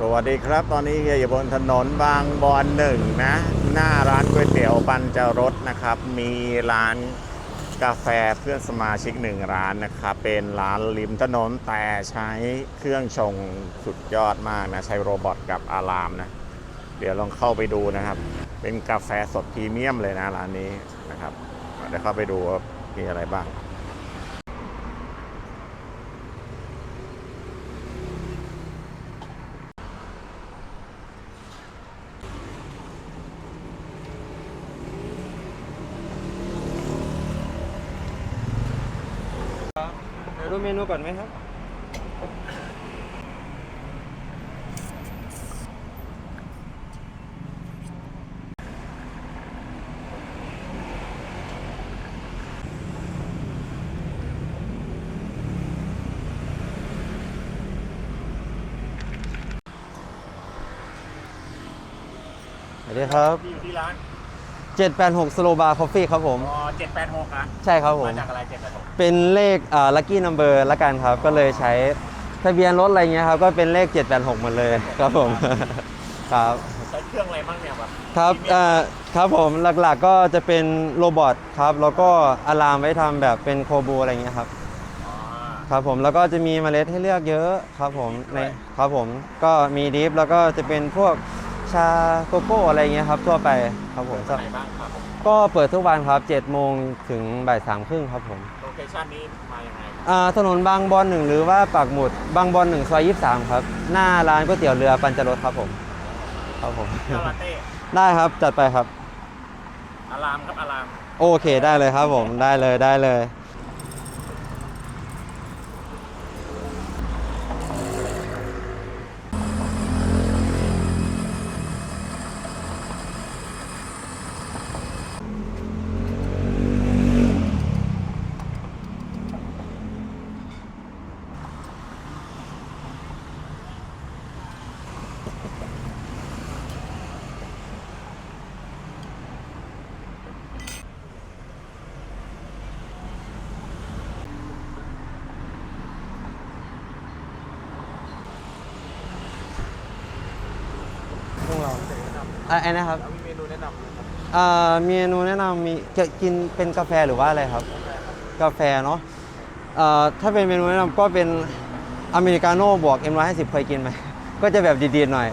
สวัสดีครับ ตอนนี้เฮียอยู่บนถนนบางบอนหนึ่งนะ หน้าร้านก๋วยเตี๋ยวปัญจรสนะครับ มีร้านกาแฟเพื่อนสมาชิกหนึ่งร้านนะครับ เป็นร้านริมถนนแต่ใช้เครื่องชงสุดยอดมากนะ ใช้โรบอทกับอารามนะ เดี๋ยวลองเข้าไปดูนะครับ เป็นกาแฟสดพรีเมียมเลยนะร้านนี้นะครับเดี๋ยวเข้าไปดูว่ามีอะไรบ้าง เดี๋ยวดูเมนูก่อนไหมครับ สวัสดีครับ ที่อยู่ที่ร้าน 786 Slow Bar Coffee ครับผม อ๋อเจ็ดแปดหกอะใช่ครับผม มาจากอะไรเจ็ดแปดหกเป็นเลขอ่า lucky number ละกันครับ ก็เลยใช้ทะเบียนรถอะไรเงี้ยครับ ก็เป็นเลข 786 หมดเลยครับผม ครับ ใช้เครื่องอะไรบ้างเนี่ยแบบครับเอ่อครับผมหลักๆก็จะเป็นโรบอทครับ แล้วก็อะลามไว้ทำแบบเป็นโคบูอะไรเงี้ยครับ อ๋อครับผม แล้วก็จะมีเมล็ดให้เลือกเยอะครับผมในครับผม ก็มีดิฟแล้วก็จะเป็นพวก ชาโกโก้อะไรเงี้ยครับทั่วไปครับผมไหนบ้างครับก็เปิดทุกวันครับ7โมงถึงบ่ายสามครึ่งครับผมโลเคชั่นนี้มายังไงอ่าถนนบางบอนหนึ่งหรือว่าปากหมุดบางบอนหนึ่งซอยยี่สามครับ หน้าร้านก๋วยเตี๋ยวเรือปัญจรสครับผมครับผมคาราเต้ได้ครับจัดไปครับ อารามครับอาราม โอเคได้เลยครับผมได้เลยได้เลย พวกเราอะไอ้นะครับมีเมนูแนะนำไหมครับอ่าเมนูแนะนำมีจะกินเป็นกาแฟหรือว่าอะไรครับ กาแฟเนาะอ่าถ้าเป็นเมนูแนะนำก็เป็นอเมริกาโน่บวก M150 เคยกินไหม ก็จะแบบดีๆหน่อย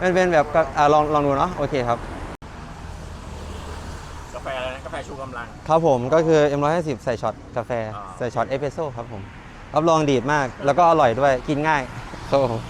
มันเป็นแบบกาอ่าลองลองดูเนาะโอเคครับ กาแฟอะไรนะกาแฟชูกำลัง ครับผมก็คือ M150 ใส่ช็อตกาแฟอ่าใส่ช็อตเอสเปรสโซ่ครับผมรับรองดีดมากแล้วก็อร่อยด้วยกินง่ายครับผม